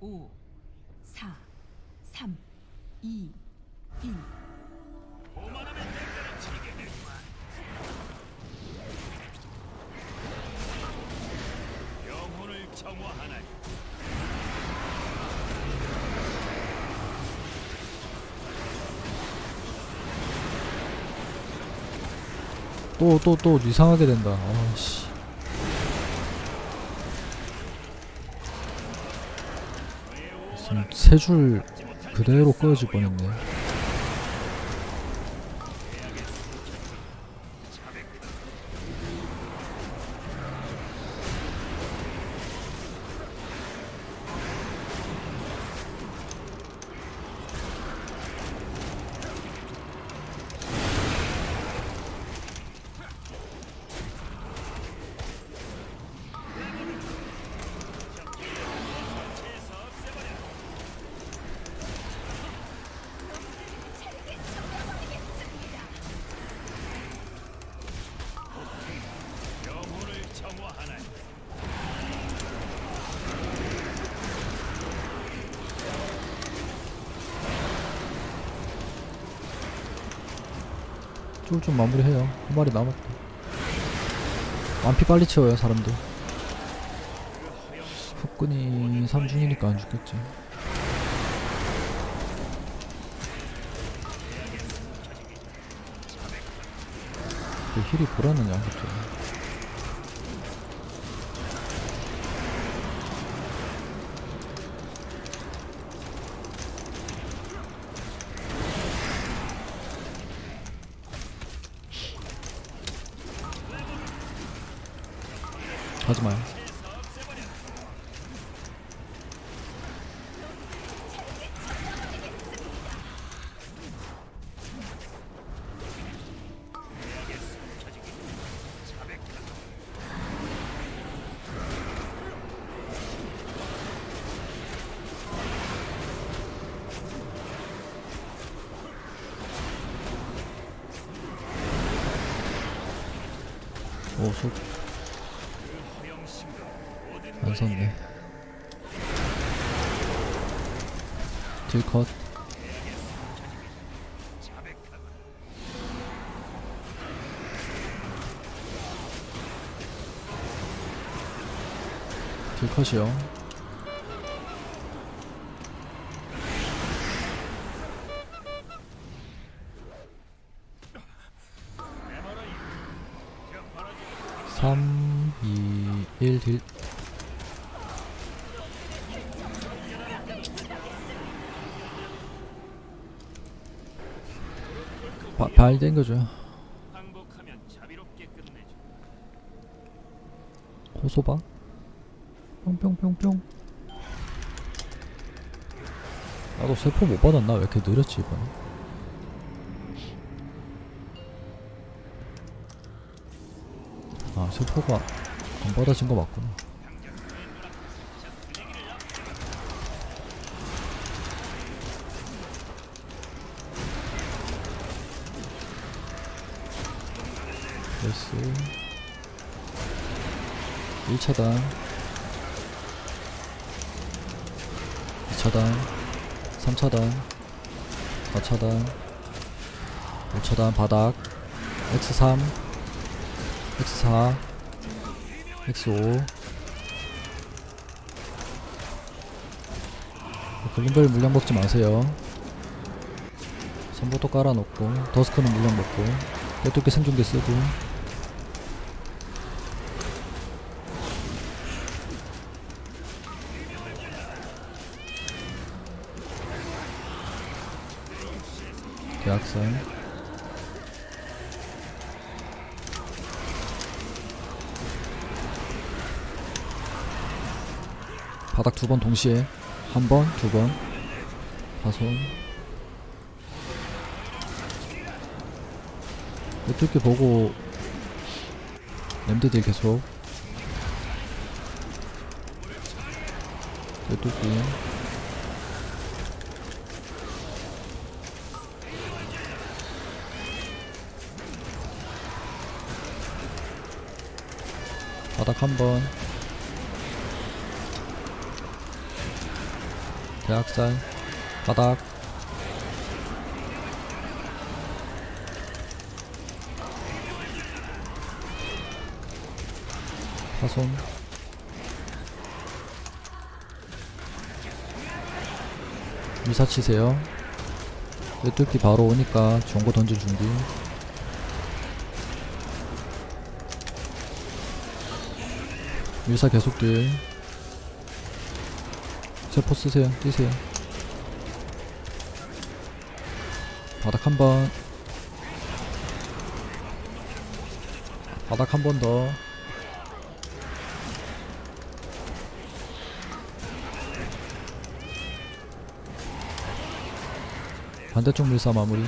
5, 4, 3, 2, 1. 오만하면 대가를 치르게 될 거야. 영혼을 정화하나니 또 또 또 이상하게 된다. 아씨. 세 줄 그대로 꺼질 뻔했네. 쫄좀 마무리해요. 한 마리 남았다. 완피 빨리 채워요, 사람들. 후끈이 3중이니까 안 죽겠지. 그 힐이 보라는 양겠죠. 하지 마요. 오, 속. 안 섰네. 딜컷. 딜컷이요. 삼, 이, 일 딜. 바, 발 땡겨줘요. 항복하면 자비롭게 끝내줘. 호소바. 뿅뿅뿅뿅. 나도 세포 못 받았나? 왜 이렇게 느렸지 이번에? 아 세포가 안 받아진 거 맞구나. 됐어. 1차단. 2차단. 3차단. 4차단. 5차단 바닥. X3 X4 X5 글림벨 물량 먹지 마세요. 선보도 깔아놓고 더스크는 물량 먹고 빼뚜기 생존기 쓰고 계약선. 바닥 두 번 동시에. 한 번, 두 번. 파손 이렇게 보고 램드딜 계속. 이쪽기 바닥 한번. 대학살. 바닥. 파손. 미사 치세요. 뚜기 바로 오니까 정보 던질 준비 밀사 계속 딜 세포 쓰세요. 뛰세요. 바닥 한번. 바닥 한 번 더. 반대쪽 밀사 마무리.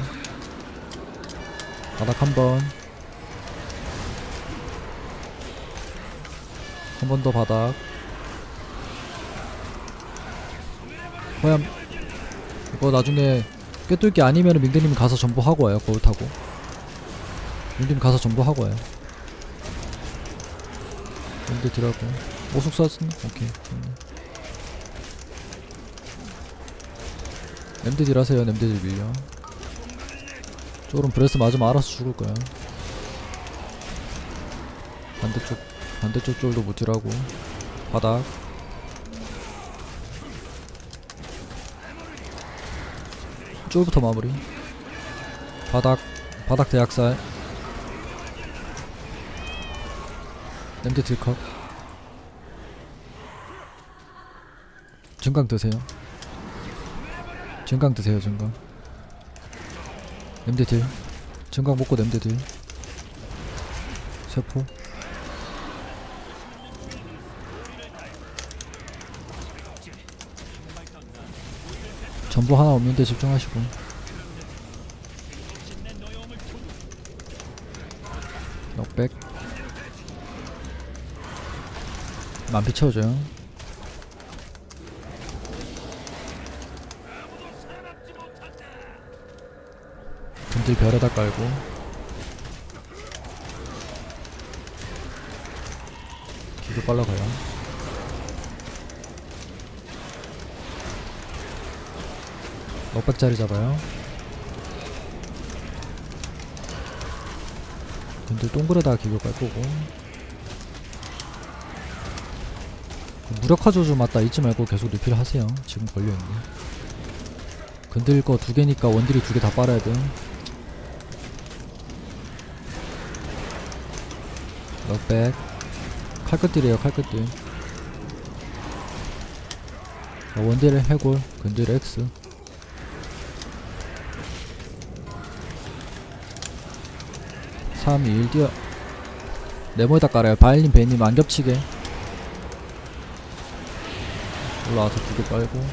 바닥 한번 한 번 더 바닥. 호얌 이거 나중에 꿰뚫기 아니면은 민규님 가서 전부 하고 와요 거울 타고. 민규님 가서 전부 하고 와요. 근데 들어고. 오숙 쐈으면 오케이. 좋네. 냄드딜 하세요 냄드딜 밀려. 쪼름 브레스 맞으면 알아서 죽을 거야 반대쪽 반대쪽 쫄도 못 딜하고. 바닥. 쫄부터 마무리. 바닥 바닥 대학살. 냄드 딜컷. 증강 드세요. 증강 드세요 증강. 냄드 딜. 증강 먹고 냄드 딜. 세포 전부 하나 없는데 집중하시고. 넉백. 만피 채워줘요. 금들 별에다 깔고. 기도 빨라가요 넉백짜리 잡아요. 근들 동그래다 기교 깔 거고. 그 무력화 조주 맞다 잊지 말고 계속 리필 하세요. 지금 걸려있네. 근들 거 두 개니까 원딜이 두 개 다 빨아야 돼. 넉백. 칼끝딜이에요 칼끝딜. 자, 원딜 해골 근딜 X 삼, 이, 1 뛰어. 네모에다 깔아요. 바일린 베님 안 겹치게. 올라와서 두 개 빨고.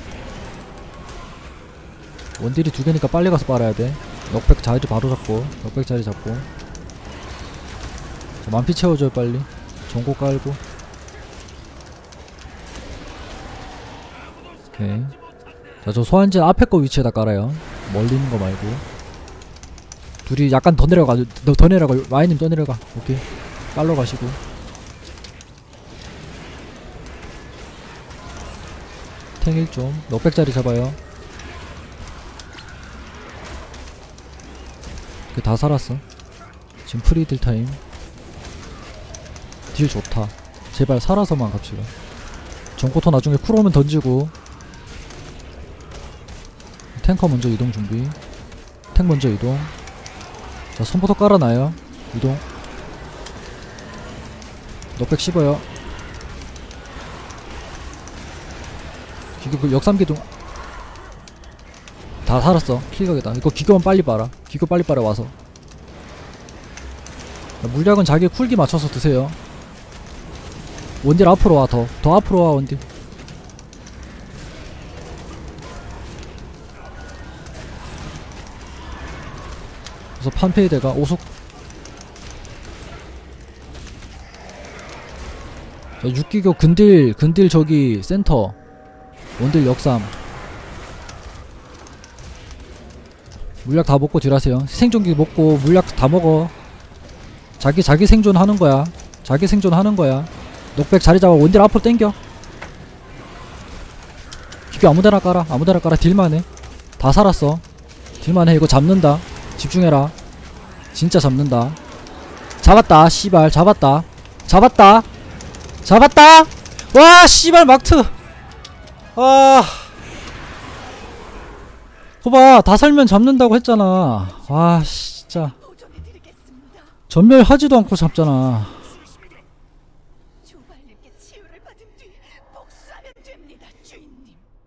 원딜이 두 개니까 빨리 가서 빨아야 돼. 넉백 자리 바로 잡고 넉백 자리 잡고. 자, 만피 채워줘요 빨리. 전고 깔고. 오케이. 자저 소환제 앞에 거 위치에다 깔아요. 멀리 있는 거 말고 둘이 약간 더 내려가 너더 내려가 와이님 더 내려가. 오케이. 빨러 가시고. 탱일 좀. 넉백짜리 잡아요. 그다 살았어. 지금 프리딜 타임. 딜 좋다. 제발 살아서만 갑시다. 전코터 나중에 쿨오면 던지고. 탱커 먼저 이동 준비. 탱 먼저 이동 자 손부터 깔아놔요. 이동. 넉백 씹어요. 기교 그 역삼기둥. 다 살았어. 킬각이다. 이거 기교만 빨리 봐라. 기교 빨리 빨아 와서. 자, 물약은 자기 쿨기 맞춰서 드세요. 원딜 앞으로 와 더더. 더 앞으로 와 원딜 그래서 판페이드가 오숙 자, 육기교 근딜 근딜 저기 센터. 원딜 역삼. 물약 다 먹고 딜하세요. 생존기 먹고 물약 다 먹어. 자기 자기 생존 하는 거야. 자기 생존 하는 거야. 녹백 자리 잡아 원딜 앞으로 땡겨. 기교 아무데나 깔아. 아무데나 깔아. 딜만 해다 살았어. 딜만 해. 이거 잡는다 집중해라. 진짜 잡는다. 잡았다 씨발. 잡았다. 잡았다. 잡았다. 와 씨발 막트. 아. 거봐 다 살면 잡는다고 했잖아. 와 진짜. 전멸하지도 않고 잡잖아